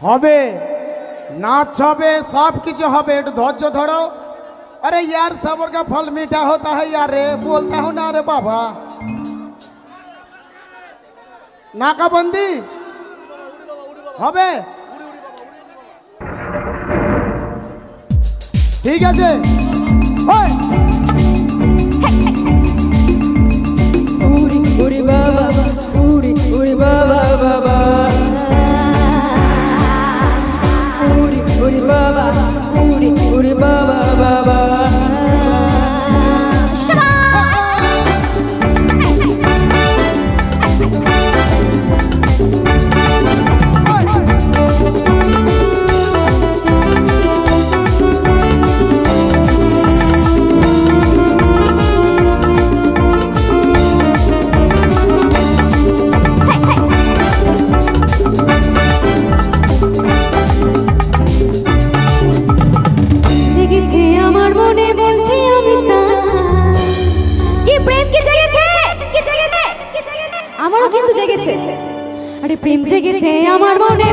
হবে নাচ হবে সব কিছু হবে একটু ধৈর্য ধরো अरे यार सबर का फल मीठा होता है यार रे बोलता हूँ ना रे बाबा नाकाबंदी হবে ঠিক আছে হয় আমার মনে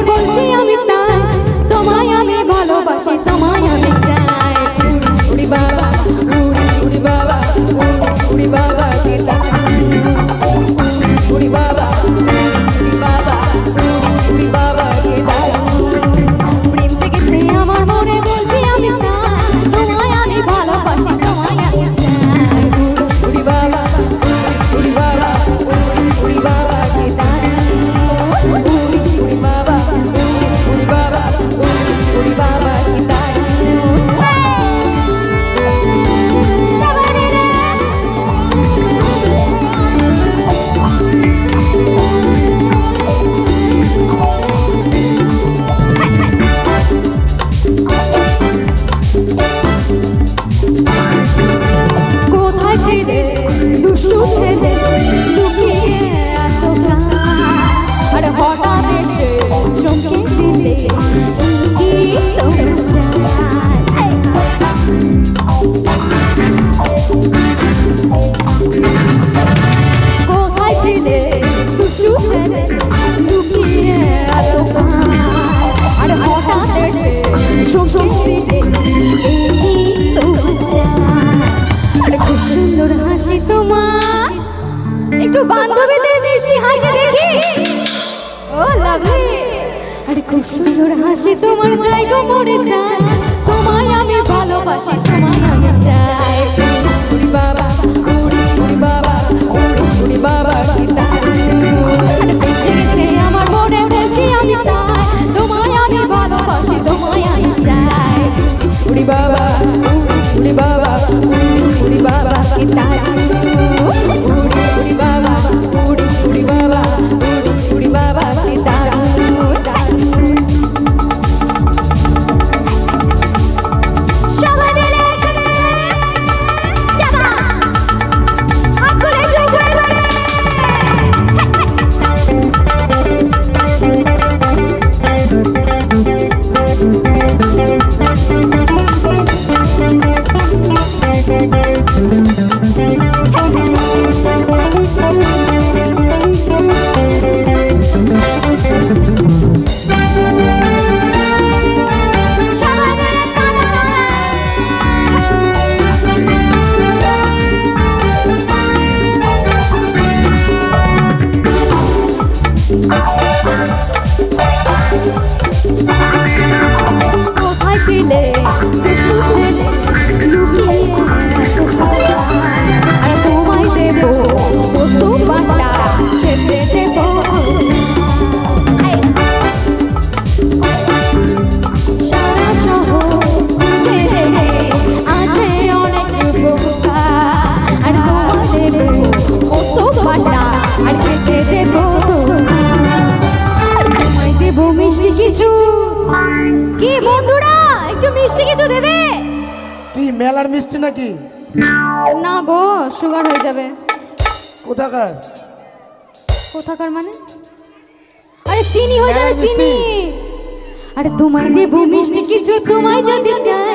Shum shum shum shum একটু বান্ধবীদের দৃষ্টি হাসি দেখি। ও লাভলি আরে খুব সুন্দর হাসি তোমার চাই গো মরে যায় তোমায় আমি ভালোবাসি তোমার আমি চাই। বাবা কিছু? কি বন্ধুরা একটু মিষ্টি কিছু দেবে? কি মেলার মিষ্টি নাকি? না গো সুগার হয়ে যাবে। কোথাকার? কোথাকার মানে? আরে চিনি হয়ে যাবে চিনি। আরে তোমায় দেবো মিষ্টি কিছু তোমায় যদি চাই।